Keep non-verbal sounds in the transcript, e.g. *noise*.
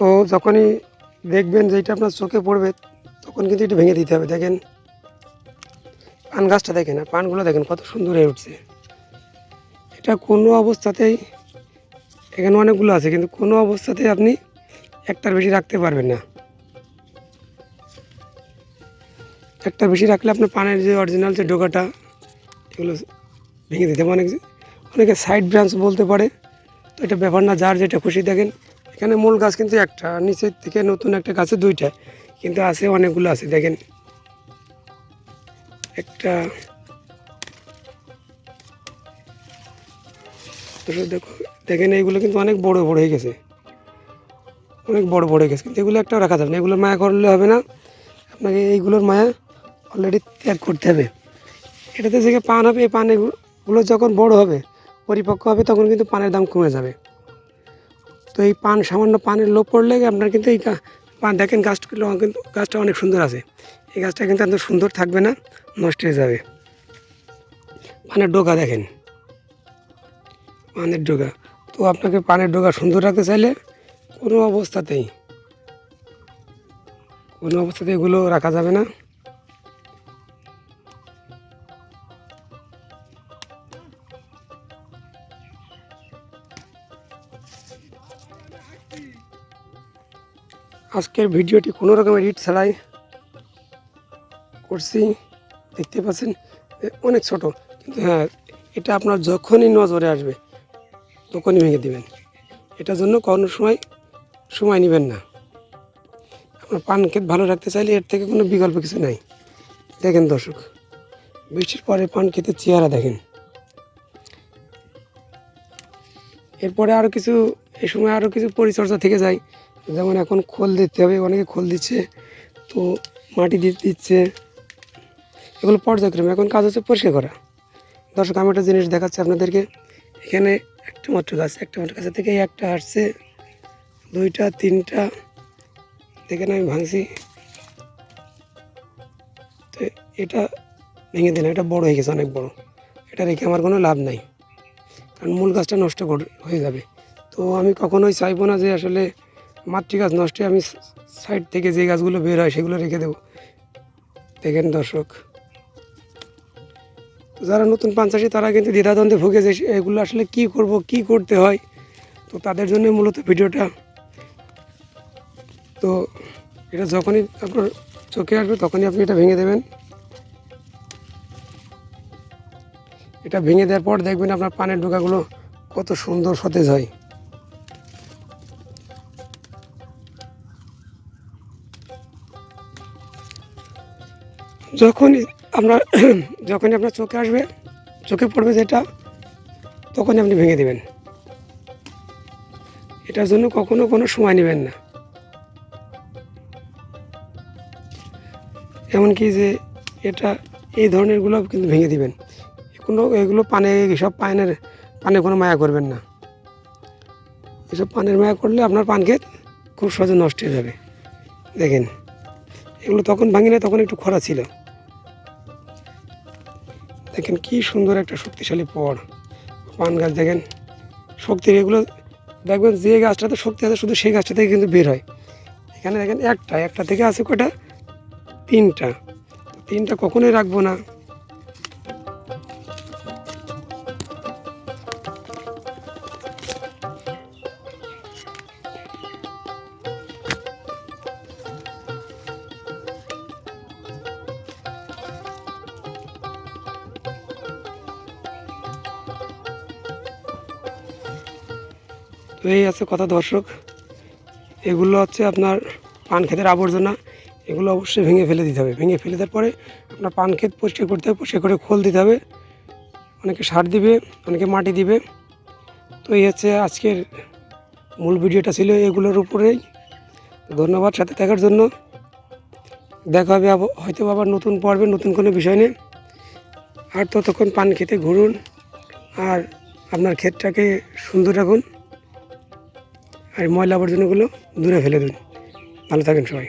তো যখনই দেখবেন যে এটা আপনার চোখে পড়বে, তখন কিন্তু এটা ভেঙে দিতে হবে। দেখেন, পান গাছটা দেখেন, আর পানগুলো দেখেন কত সুন্দর হয়ে উঠছে। এটা কোনো অবস্থাতেই, এখানে অনেকগুলো আছে, কিন্তু কোনো অবস্থাতেই আপনি একটার বেশি রাখতে পারবেন না। একটা বেশি রাখলে আপনার পানের যে অরিজিনাল যে ডোকাটা এগুলো ভেঙে দিতে হবে। অনেক অনেকে সাইড ব্রাঞ্চ বলতে পারে, তো এটা ব্যাপার না, যার যেটা খুশি দেখেন এখানে মূল গাছ কিন্তু একটা নিচের থেকে নতুন একটা গাছে দুইটা, কিন্তু আছে অনেকগুলো আছে, দেখেন। একটা দেখো, দেখেন এইগুলো কিন্তু অনেক বড় বড় হয়ে গেছে। অনেক বড় বড় হয়ে গেছে, কিন্তু এগুলো একটা রাখা যাবে না, এগুলোর মায়া করলে হবে না। আপনাকে এইগুলোর মায়া অলরেডি ত্যাগ করতে হবে। এটাতে থেকে পান হবে, এই পানগুলো যখন বড় হবে, পরিপক্ক হবে, তখন কিন্তু পানের দাম কমে যাবে। তো এই পান, সামান্য পানের লোভ পড়লে আপনার কিন্তু এই পান দেখেন গাছগুলো কিন্তু গাছটা অনেক সুন্দর আছে। এই গাছটা কিন্তু এত সুন্দর থাকবে না, নষ্ট হয়ে যাবে। পানের ডোকা দেখেন। পানের ডোকা তো আপনাকে পানের ডোকা সুন্দর রাখতে চাইলে কোনো অবস্থাতেই কোনো অবস্থাতেই এগুলো রাখা যাবে না। আজকের ভিডিওটি কোনো রকম এডিট ছাড়াই করছি। দেখতে পাচ্ছেন অনেক ছোট, কিন্তু হ্যাঁ এটা আপনার যখনই নজরে আসবে, তখনই ভেঙে দিবেন। এটার জন্য কোনো সময় সময় নেবেন না। আপনার পান ক্ষেত ভালো রাখতে চাইলে এর থেকে কোনো বিকল্প কিছু নাই। দেখেন দর্শক, বৃষ্টির পরে পান ক্ষেতের চেহারা দেখেন। এরপরে আরও কিছু এই সময় আরও কিছু পরিচর্যা থেকে যায়। যেমন এখন খোল দিতে হবে, অনেকে খোল দিচ্ছে, তো মাটি দিতে দিচ্ছে। এগুলো পর্যায়ক্রমে, এখন কাজ হচ্ছে পরিষ্কার করা। দর্শক, আমি একটা জিনিস দেখাচ্ছি আপনাদেরকে। এখানে একটা মাত্র গাছ, একটা মাত্র গাছের থেকে একটা আসছে, দুইটা, তিনটা এখানে আমি ভাঙছি। তো এটা ভেঙে দিলাম, এটা বড় হয়ে গেছে, অনেক বড়। এটা রেখে আমার কোনো লাভ নাই, কারণ মূল গাছটা নষ্ট হয়ে যাবে। তো আমি কখনোই চাইব না যে আসলে মাতৃ গাছ নষ্ট হয়ে আমি সাইড থেকে যে গাছগুলো বের হয় সেগুলো রেখে দেবো। দেখেন দর্শক। যারা নতুন পান চাষি তারা কিন্তু দ্বিধাদ্বন্দ্বে ভুগে যে এগুলো আসলে কি করব, কি করতে হয়, তো তাদের জন্য মূলত ভিডিওটা। তো এটা যখনই আপনার চোখে আসবে, তখনই আপনি এটা ভেঙে দেবেন। এটা ভেঙে দেওয়ার পর দেখবেন আপনার পানের ডোকাগুলো কত সুন্দর সতেজ হয়। যখনই আপনার *clears throat* যখনই আপনার চোখে আসবে, চোখে পড়বে যেটা, তখনই আপনি ভেঙে দেবেন। এটার জন্য কখনো কোনো সময় নেবেন না। এমনকি যে এটা, এই ধরনেরগুলো কিন্তু ভেঙে দিবেন। কোনো এগুলো পানে, এসব পানের, পানে কোনো মায়া করবেন না। এসব পানের মায়া করলে আপনার পান ক্ষেত খুব সহজে নষ্ট হয়ে যাবে। দেখেন, এগুলো তখন ভাঙি না তখন একটু খরা ছিল। দেখেন কি সুন্দর একটা শক্তিশালী পড় পান গাছ দেখেন, শক্তির এগুলো, দেখবেন যে গাছটাতে শক্তি আছে, শুধু সেই গাছটা থেকে কিন্তু বের হয়। এখানে দেখেন একটা একটা থেকে আছে কটা তিনটা। তিনটা কখনোই রাখব না। তো এই আছে কথা দর্শক। এগুলো হচ্ছে আপনার পান ক্ষেতের আবর্জনা। এগুলো অবশ্যই ভেঙে ফেলে দিতে হবে। ভেঙে ফেলে দেওয়ার পরে আপনার পান ক্ষেত পরিষ্কার করতে হবে, পরিষ্কার করে খোল দিতে হবে। অনেকে সার দিবে, অনেকে মাটি দিবে। তো এই হচ্ছে আজকের মূল ভিডিওটা ছিল এগুলোর উপরেই। ধন্যবাদ সাথে থাকার জন্য। দেখা হবে হয়তো আবার নতুন পর্বে, নতুন কোনো বিষয় নিয়ে। আর ততক্ষণ পান খেতে ঘুরুন। আর আপনার ক্ষেতটাকে সুন্দর রাখুন। আর ময়লা আবর্জনাগুলো দূরে ফেলে দিন। ভালো থাকেন সবাই।